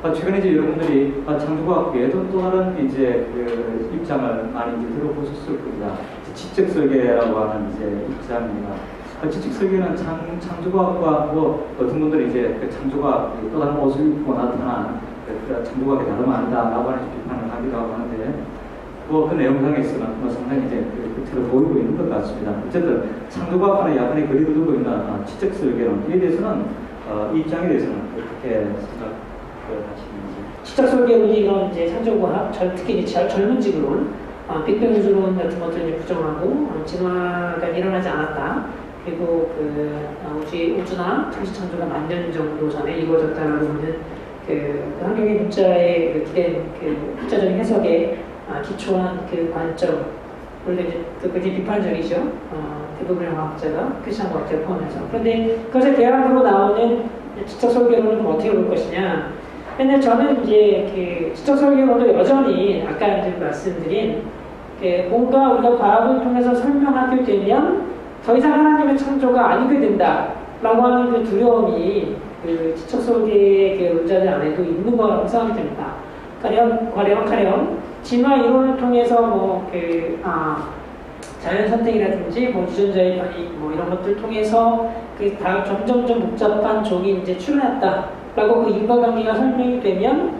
어, 최근에 이제 여러분들이 어, 창조과학 외에도 또 다른 이제 그 입장을 많이 이제 들어보셨을 겁니다. 지적 설계라고 하는 이제 입장입니다. 어, 지적 설계는 창, 창조과학과 뭐 어떤 분들이 이제 그 창조과학 또 다른 옷을 입고 나타난 그 창조과학이 다름 아니다라고 하는 비판을 하기도 하고 하는데 뭐그 내용상에서는 뭐 상당히 이제 그 끝으로 보이고 있는 것 같습니다. 어쨌든 창조과학과는 약간의 거리를 두고 있는 어, 지적 설계론에 대해서는 어, 이 입장에 대해서는 어떻게 생각 지적 설계론이 이런 이제 절- 특히 이제 절- 젊은 지구론, 어, 빅뱅 우주론 같은 것들을 부정하고 어, 진화가 일어나지 않았다. 그리고 그 어, 우주, 우주나 통신 창조가 만 년 정도 전에 이루어졌다라고 하는 그, 그 환경의 문자의 그 기댄 그 학자적인 해석에 아, 기초한 그 관점, 원래 이제 그 굉장히 비판적이죠. 어, 대부분의 과학자가 크리스천 과학자 포함해서. 그런데 그것에 대안으로 나오는 지적 설계론은 어떻게 볼 것이냐? 근데 저는 이제 그 지적 설계론도 여전히 아까 이제 말씀드린 그 뭔가 우리가 과학을 통해서 설명하게 되면 더 이상 하나님의 창조가 아니게 된다라고 하는 그 두려움이 그 지적 설계의 그 논자들 안에도 있는 거라고 생각이 됩니다. 가령 가령 가령 진화 이론을 통해서 뭐 그 아, 자연 선택이라든지 뭐 유전자의 변이 뭐 이런 것들 통해서 그다 점점점 복잡한 종이 이제 출현했다 라고 그 인과관계가 설명이 되면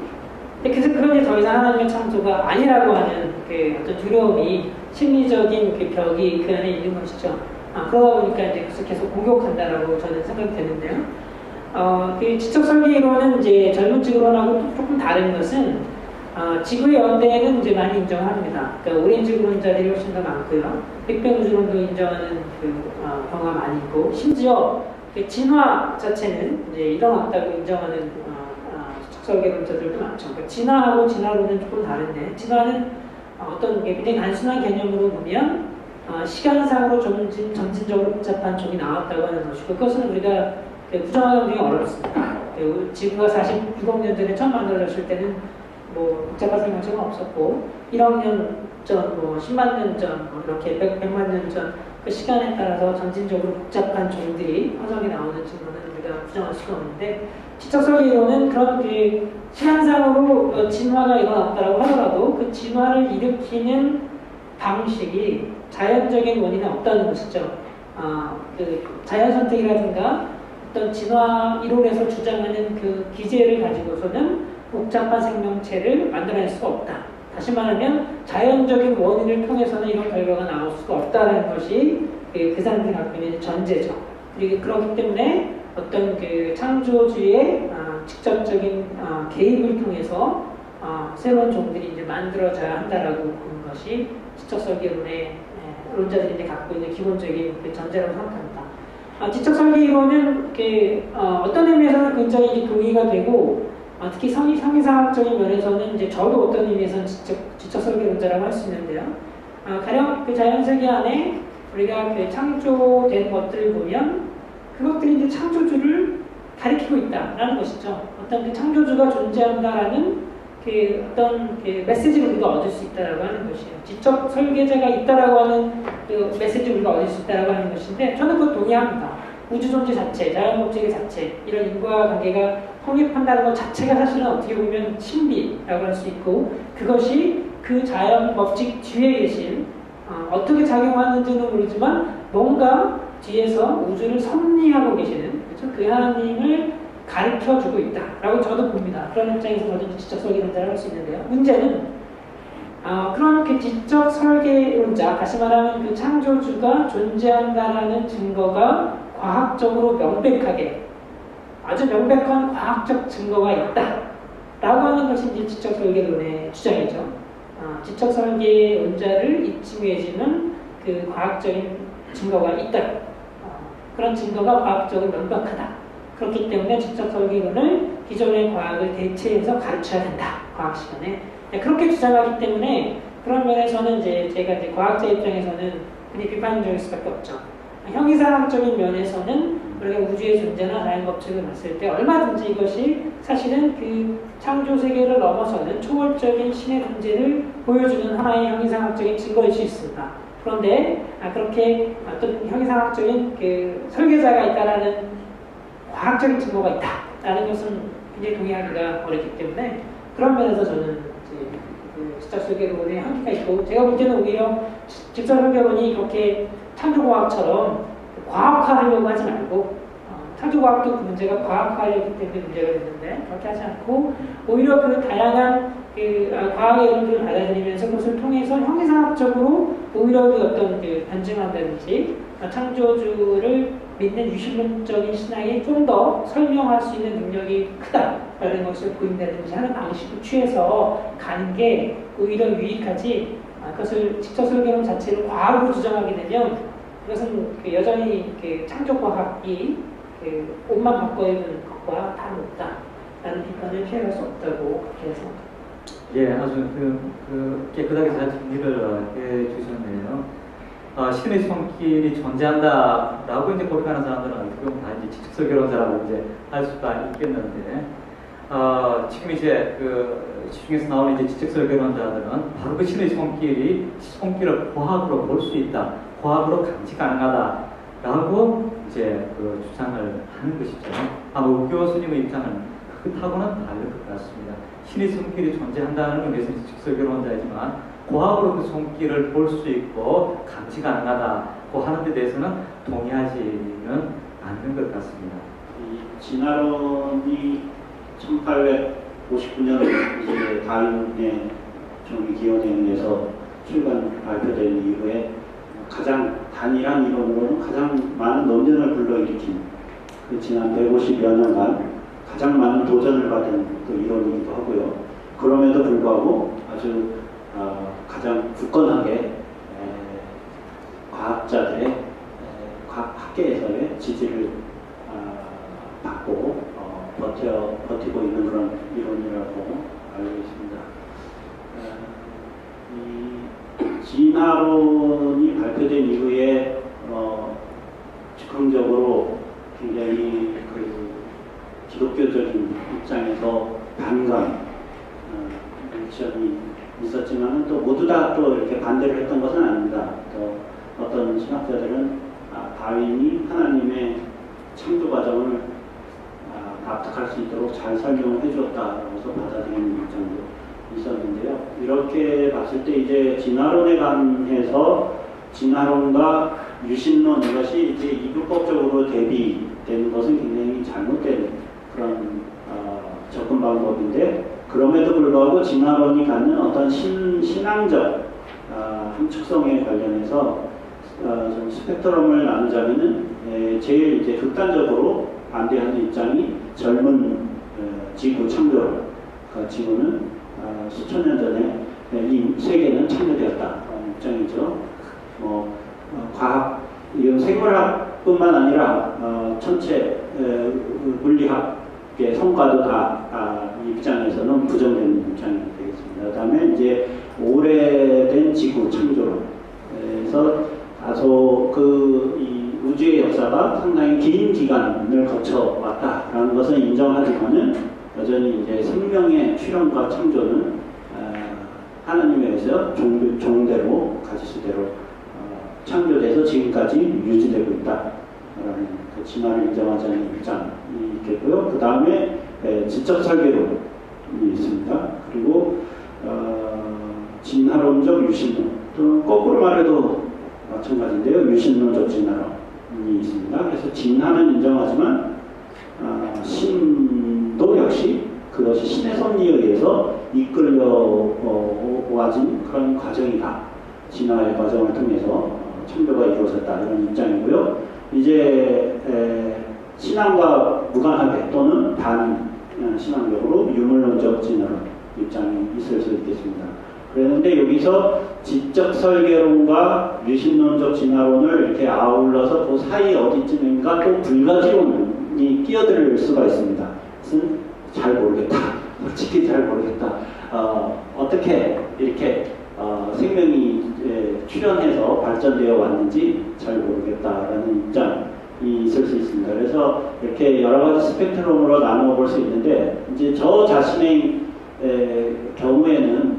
그래서 그런 게 더 이상 하나님의 창조가 아니라고 하는 그 어떤 두려움이 심리적인 그 벽이 그 안에 있는 것이죠. 아, 그러다 보니까 이제 계속 공격한다라고 저는 생각이 되는데요. 어, 그 지적 설계론은 이제 젊은 지구론하고 또 조금 다른 것은 어, 지구의 연대는 이제 많이 인정합니다. 그러니까 오렌지 구론자들이 훨씬 더 많고요. 빅뱅 우주론도 인정하는 그 어, 경우가 많이 있고 심지어 그 진화 자체는 이제 일어났다고 인정하는 어, 어, 설계론자들도 많죠. 그러니까 진화하고 진화론은 조금 다른데 진화는 어, 어떤 게 굉장히 단순한 개념으로 보면 어, 시간상으로 점진, 점진적으로 복잡한 종이 나왔다고 하는 것이고 그것은 우리가 그 부정하기 굉장히 어렵습니다. 그 지구가 46억 년 전에 처음 만들어졌을 때는 뭐 복잡한 생명체가 없었고 1억 년 전, 뭐 10만 년 전, 뭐 이렇게 100, 100만 년 전 그 시간에 따라서 점진적으로 복잡한 종들이 화석이 나오는 증거는 우리가 부정할 수가 없는데 지적 설계론은 그런 그 시간상으로 어, 진화가 일어났다고 하더라도 그 진화를 일으키는 방식이 자연적인 원인은 없다는 것이죠. 아, 그 자연 선택이라든가 어떤 진화 이론에서 주장하는 그 기제를 가지고서는 복잡한 생명체를 만들어낼 수가 없다. 다시 말하면 자연적인 원인을 통해서는 이런 결과가 나올 수가 없다는 것이 그, 그 사람들이 갖고 있는 전제죠. 그리고 그렇기 때문에 어떤 그 창조주의 아, 직접적인 아, 개입을 통해서 아, 새로운 종들이 이제 만들어져야 한다라고 보는 것이 지적 설계론의 예, 론자들이 이제 갖고 있는 기본적인 그 전제라고 생각합니다. 아, 지적 설계론은 그, 어, 어떤 의미에서는 굉장히 동의가 되고 아, 특히 성의, 성의사학적인 면에서는 이제 저도 어떤 의미에서는 지적, 지적 설계론자라고 할 수 있는데요. 아, 가령 그 자연 세계 안에 우리가 그 창조된 것들을 보면 그것들이 이제 창조주를 가리키고 있다라는 것이죠. 어떤 그 창조주가 존재한다라는 그 어떤 그 메시지를 우리가 얻을 수 있다라고 하는 것이에요. 지적 설계자가 있다라고 하는 그 메시지를 우리가 얻을 수 있다라고 하는 것인데 저는 그것 동의합니다. 우주 존재 자체, 자연 법칙의 자체, 이런 인과관계가 성립한다는 것 자체가 사실은 어떻게 보면 신비라고 할 수 있고 그것이 그 자연 법칙 뒤에 계신 어, 떻게 작용하는지는 모르지만 뭔가 뒤에서 우주를 섭리하고 계시는 그렇죠? 그 하나님을 가르쳐 주고 있다라고 저도 봅니다. 그런 입장에서 저도 지적 설계론자를 할 수 있는데요. 문제는 어, 그런 그 지적 설계론자, 다시 말하면 그 창조주가 존재한다라는 증거가 과학적으로 명백하게 아주 명백한 과학적 증거가 있다 라고 하는 것이 이제 지적 설계론의 주장이죠. 어, 지적 설계론자를 입증해주는 그 과학적인 증거가 있다. 어, 그런 증거가 과학적으로 명백하다. 그렇기 때문에 지적 설계론을 기존의 과학을 대체해서 가르쳐야 된다. 과학 시간에 네, 그렇게 주장하기 때문에 그런 면에서는 이제 제가 이제 과학자 입장에서는 굉장히 비판적일 수밖에 없죠. 형이상학적인 면에서는 우리가 우주의 존재나 자연 법칙을 봤을 때 얼마든지 이것이 사실은 그 창조 세계를 넘어서는 초월적인 신의 존재를 보여주는 하나의 형이상학적인 증거일 수 있습니다. 그런데 아, 그렇게 어떤 형이상학적인 그 설계자가 있다라는 과학적인 증거가 있다라는 것은 굉장히 동의하기가 어렵기 때문에 그런 면에서 저는 그 지적 설계론의 한계가 있고 제가 볼 때는 오히려 지- 직접 설계론이 그렇게 창조과학처럼 과학화하려고 하지 말고 어, 창조과학도 그 문제가 과학화하려기 때문에 문제가 됐는데 그렇게 하지 않고 오히려 그 다양한 그 아, 과학의 이론들을 받아들이면서 그것을 통해서 형이상학적으로 오히려 그 어떤 그 변증한다든지 아, 창조주를 믿는 유실론적인 신앙이 좀 더 설명할 수 있는 능력이 크다라는 것을 보인다든지 하는 방식을 취해서 가는 게 오히려 유익하지 아, 그것을 직접 설계론 자체를 과학으로 주장하게 되면 그것은 그 여전히 그 창조과학이 그 옷만 바꿔 입은 것과 다름없다 라는 비판을 피해갈 수 없다고 그렇게 생각합니다. 예, 아주 그, 그 깨끗하게 잘 정리를 해 주셨네요. 어, 신의 손길이 존재한다라고 이제 고백하는 사람들은 어떻게 보면 다 이제 지적 설계론자라고 이제 할 수가 있겠는데, 어, 지금 이제 그 시중에서 나오는 이제 지적설계론자들은 바로 그 신의 손길이 손길을 과학으로 볼 수 있다, 과학으로 감지 가능하다라고 이제 그 주장을 하는 것이죠. 아마 우 교수님의 입장은 그렇다고는 다를 것 같습니다. 신의 손길이 존재한다는 의미에서 직설교론자이지만 과학으로 그 손길을 볼 수 있고 감지 가능하다고 하는 데 대해서는 동의하지는 않는 것 같습니다. 이 진화론이 1859년 이제 다윈의 기원에 의해서 출간 발표된 이후에 가장 단일한 이론으로는 가장 많은 논쟁을 불러일으킨 그 지난 150여 년간 가장 많은 도전을 받은 또 이론이기도 하고요. 그럼에도 불구하고 아주 어, 가장 굳건하게 에, 과학자들의 에, 과학 학계에서의 지지를 아, 받고 어, 버텨 버티고 있는 그런 이론이라고 알고 있습니다. 어, 이 진화론이 발표된 이후에 어, 즉흥적으로 굉장히 그 기독교적인 입장에서 반감 어, 리액션이 있었지만 또 모두 다 또 이렇게 반대를 했던 것은 아닙니다. 또 어떤 신학자들은 아, 다윈이 하나님의 창조 과정을 아, 납득할 수 있도록 잘 설명을 해주었다라고서 받아들이는 입장도 있었는데요. 이렇게 봤을 때 이제 진화론에 관해서 진화론과 유신론 이것이 이제 이분법적으로 대비되는 것은 굉장히 잘못된 그런 어, 접근 방법인데 그럼에도 불구하고 진화론이 갖는 어떤 신, 신앙적 아, 함축성에 관련해서 어, 좀 스펙트럼을 나누자면은 에, 제일 이제 극단적으로 반대하는 입장이 젊은 어, 지구 창조 그 지구는 어, 수천 년 전에 에, 이 세계는 창조되었다라는 입장이죠. 뭐 어, 과학 이건 생물학뿐만 아니라 어, 전체 에, 물리학의 성과도 다 아, 이 입장에서는 부정되는 입장이 되겠습니다. 그 다음에 이제 오래된 지구 창조론에서 다소 그이 우주의 역사가 상당히 긴 기간을 거쳐 왔다라는 것은 인정하지만은 여전히 이제 생명의 출현과 창조는 아, 하나님에 의해서 종, 종대로 가지수대로 어, 창조돼서 지금까지 유지되고 있다라는 그 진화를 인정하지 않는 입장이 있겠고요. 그 다음에 지적 설계론이 있습니다. 그리고 어, 진화론적 유신론 또는 거꾸로 말해도 마찬가지인데요. 유신론적 진화론이 있습니다. 그래서 진화는 인정하지만 아, 역시 그것이 신의 섭리에 의해서 이끌려 어, 그런 과정이다. 진화의 과정을 통해서 어, 창조가 이루어졌다 이런 입장이고요. 이제 에, 신앙과 무관하게 또는 반 어, 신앙적으로 유물론적 진화론 입장이 있을 수 있겠습니다. 그랬는데 여기서 지적 설계론과 유신론적 진화론을 이렇게 아울러서 그 사이 어디쯤인가 또 불가지론이 끼어들 수가 있습니다. 잘 모르겠다. 솔직히 잘 모르겠다. 어, 어떻게 이렇게 어, 생명이 예, 출현해서 발전되어 왔는지 잘 모르겠다라는 입장이 있을 수 있습니다. 그래서 이렇게 여러 가지 스펙트럼으로 나누어 볼 수 있는데 이제 저 자신의 에, 경우에는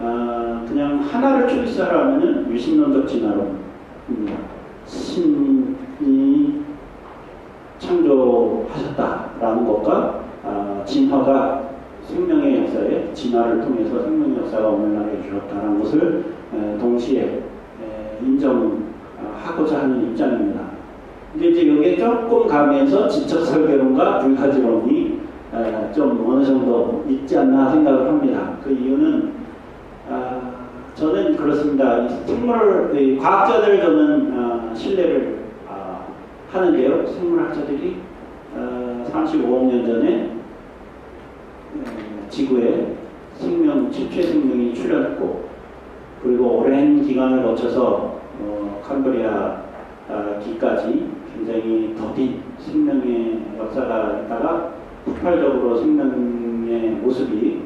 아, 그냥 하나를 초이스하라면은 유신론적 진화론입니다. 신이 창조하셨다라는 것과 아, 진 생명의 역사에 진화를 통해서 생명의 역사가 오늘날에 이르렀다는 것을 에, 동시에 에, 인정하고자 하는 입장입니다. 근데 이제 여기에 조금 가면서 지적 설계론과 불가지론이 에, 좀 어느 정도 있지 않나 생각을 합니다. 그 이유는 아, 저는 그렇습니다. 이 생물 이 과학자들 저는 아, 신뢰를 아, 하는데요. 생물학자들이 어, 35억 년 전에 에, 지구에 생명 최초의 생명이 출현했고 그리고 오랜 기간을 거쳐서 어, 캄브리아 아, 기까지 굉장히 더딘 생명의 역사가 있다가 폭발적으로 생명의 모습이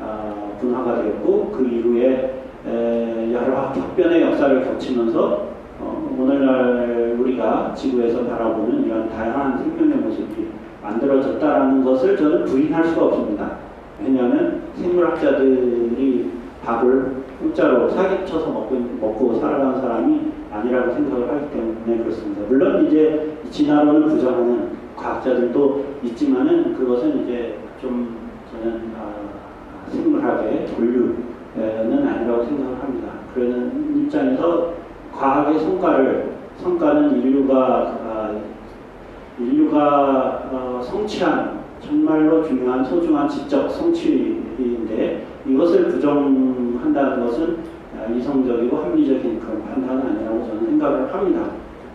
아, 분화가 되었고 그 이후에 에, 여러 격변의 역사를 거치면서 어, 오늘날 우리가 지구에서 바라보는 이런 다양한 생명의 모습이 만들어졌다는 것을 저는 부인할 수가 없습니다. 왜냐하면 생물학자들이 밥을 공짜로 사기쳐서 먹고, 먹고 살아가는 사람이 아니라고 생각을 하기 때문에 그렇습니다. 물론 이제 진화론을 부정하는 과학자들도 있지만은 그것은 이제 좀 저는 아, 생물학의 본류는 아니라고 생각을 합니다. 그러는 입장에서 과학의 성과를 성과는 인류가 아, 인류가 어, 성취한 정말로 중요한 소중한 지적 성취인데 이것을 부정한다는 것은 아, 이성적이고 합리적인 그런 판단은 아니라고 저는 생각을 합니다.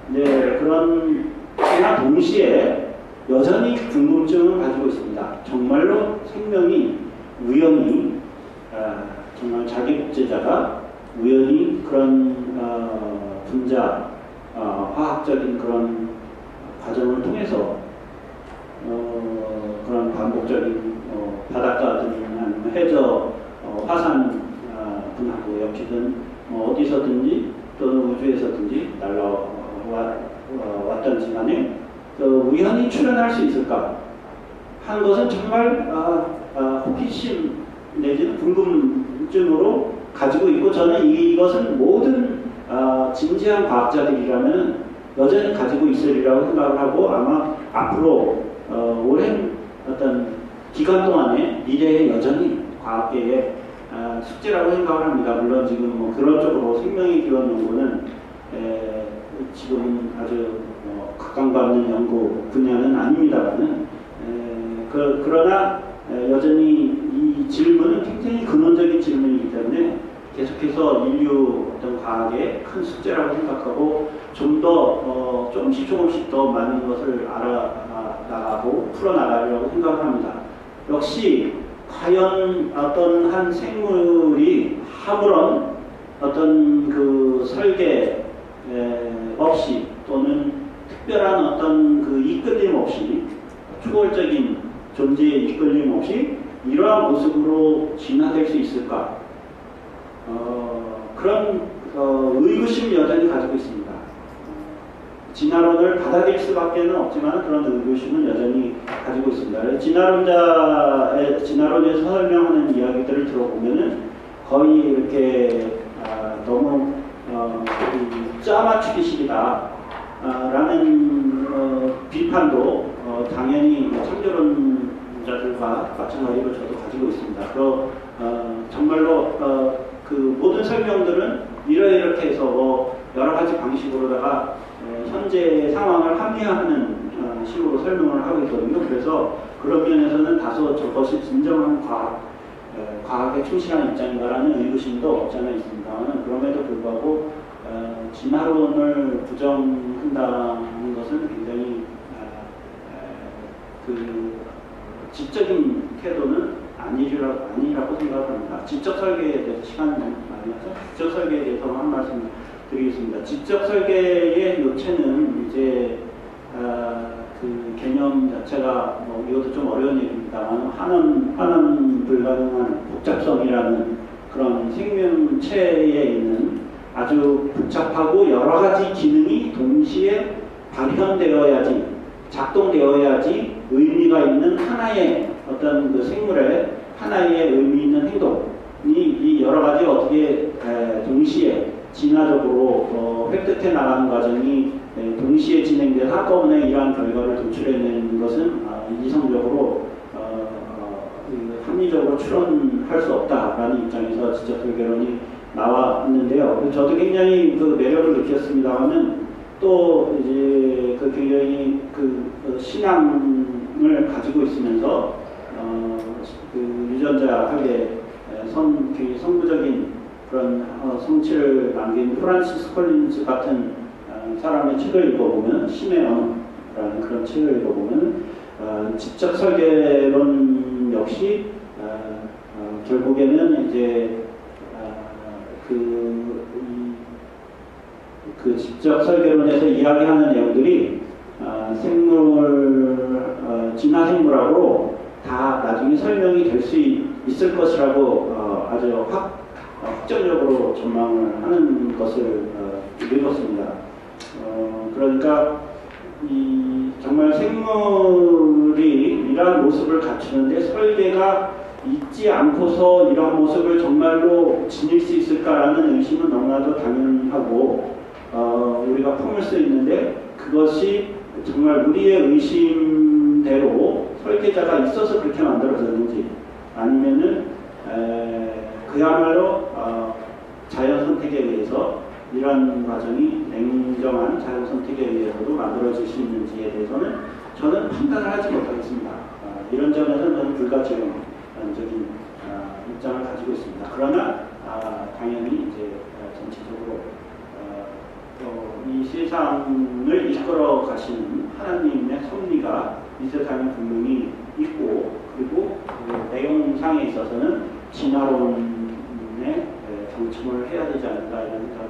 네, 그런 그러나 동시에 여전히 궁금증을 가지고 있습니다. 정말로 생명이 우연히 아, 정말 자기 복제자가 우연히 그런 어, 분자 어, 화학적인 그런 과정을 통해서 어, 그런 반복적인 어, 바닷가들이나 아니면 해저 어, 화산 아, 분하고 엮이든 뭐 어디서든지 또는 우주에서든지 날라왔던지 간에 그 우연히 출현할 수 있을까? 하는 것은 정말 아, 아, 호기심 내지는 궁금증으로 가지고 있고 저는 이것은 모든 아, 진지한 과학자들이라면 여전히 가지고 있으리라고 생각을 하고 아마 앞으로 어, 오랜 어떤 기간 동안에 미래에 여전히 과학계의 아, 숙제라고 생각을 합니다. 물론 지금 뭐 그런 쪽으로 생명의 기원 연구는 에, 지금 아주 뭐 각광받는 연구 분야는 아닙니다만은 에, 그, 그러나 에, 여전히 이 질문은 굉장히 근원적인 질문이기 때문에 계속해서 인류 어떤 과학의 큰 숙제라고 생각하고 좀더 어, 조금씩 조금씩 더 많은 것을 알아나가고 풀어나가려고 생각을 합니다. 역시 과연 어떤 한 생물이 아무런 어떤 그 설계 에, 없이 또는 특별한 어떤 그 이끌림 없이 초월적인 존재의 이끌림 없이 이러한 모습으로 진화될 수 있을까? 어, 그런 어, 의구심 여전히 가지고 있습니다. 어, 진화론을 받아들일 수밖에는 없지만 그런 의구심은 여전히 가지고 있습니다. 진화론자의 진화론에서 설명하는 이야기들을 들어보면은 거의 이렇게 아, 너무 어, 이 짜맞추기식이다. 아, 라는 어, 비판도 어, 당연히 창조론자들과 마찬가지로 저도 가지고 있습니다. 그 어, 정말로 어, 그 모든 설명들은 이러이렇게 해서 뭐 여러 가지 방식으로다가 어, 현재 상황을 합리화하는 어, 식으로 설명을 하고 있거든요. 그래서 그런 면에서는 다소 저것이 진정한 과학, 에, 과학에 충실한 입장인가라는 의구심도 없지 않아 있습니다만 그럼에도 불구하고 어, 진화론을 부정한다는 것은 굉장히 아, 에, 그 지적인 태도는 아니라고, 아니라고 생각합니다. 지적 설계에 대해서 시간이 많이 나서 지적 설계에 대해서 한 말씀 드리겠습니다. 지적 설계의 요체는 이제 아, 그 개념 자체가 뭐 이것도 좀 어려운 얘기입니다만 환원 환원 불가능한 복잡성이라는 그런 생명체에 있는 아주 복잡하고 여러 가지 기능이 동시에 발현되어야지 작동되어야지 의미가 있는 하나의 어떤 그 생물의 하나의 의미 있는 행동이 이 여러 가지 어떻게 에, 동시에 진화적으로 어, 획득해 나가는 과정이 에, 동시에 진행돼서 한꺼번에 이러한 결과를 도출해내는 것은 아, 이성적으로 어, 어, 그 합리적으로 추론할 수 없다라는 입장에서 지적 설계론이 나왔는데요. 저도 굉장히 그 매력을 느꼈습니다만은 또 이제 그 굉장히 그, 그 신앙을 가지고 있으면서 어, 그 유전자 학의 성, 굉장히 성부적인 그런 어, 성취를 남긴 프란시스 콜린즈 같은 어, 사람의 책을 읽어보면 신의 언어라는 그런 책을 읽어보면 어, 지적 설계론 역시 결국에는 이제 어, 그, 이, 그 지적 설계론에서 이야기하는 내용들이 어, 생물 어, 진화 생물학으로 다 나중에 설명이 될 수 있을 것이라고 어, 아주 확 어, 확정적으로 전망을 하는 것을 어, 읽었습니다. 어, 그러니까 이 정말 생물이 이러한 모습을 갖추는데 설계가 있지 않고서 이러한 모습을 정말로 지닐 수 있을까라는 의심은 너무나도 당연하고 어, 우리가 품을 수 있는데 그것이 정말 우리의 의심대로 설계자가 있어서 그렇게 만들어졌는지 아니면은 에, 그야말로 어, 자연 선택에 의해서 이런 과정이 냉정한 자연 선택에 의해서도 만들어질 수 있는지에 대해서는 저는 판단을 하지 못하겠습니다. 어, 이런 점에서는 저는 불가지론적인 어, 입장을 가지고 있습니다. 그러나 아, 당연히 이제 어, 전체적으로 어, 어, 이 세상을 이끌어 가시는 하나님의 섭리가 이 세상에 분명히 있고 그리고 그 내용상에 있어서는 진화론에 에, 정침을 해야 되지 않을까 이런 생각을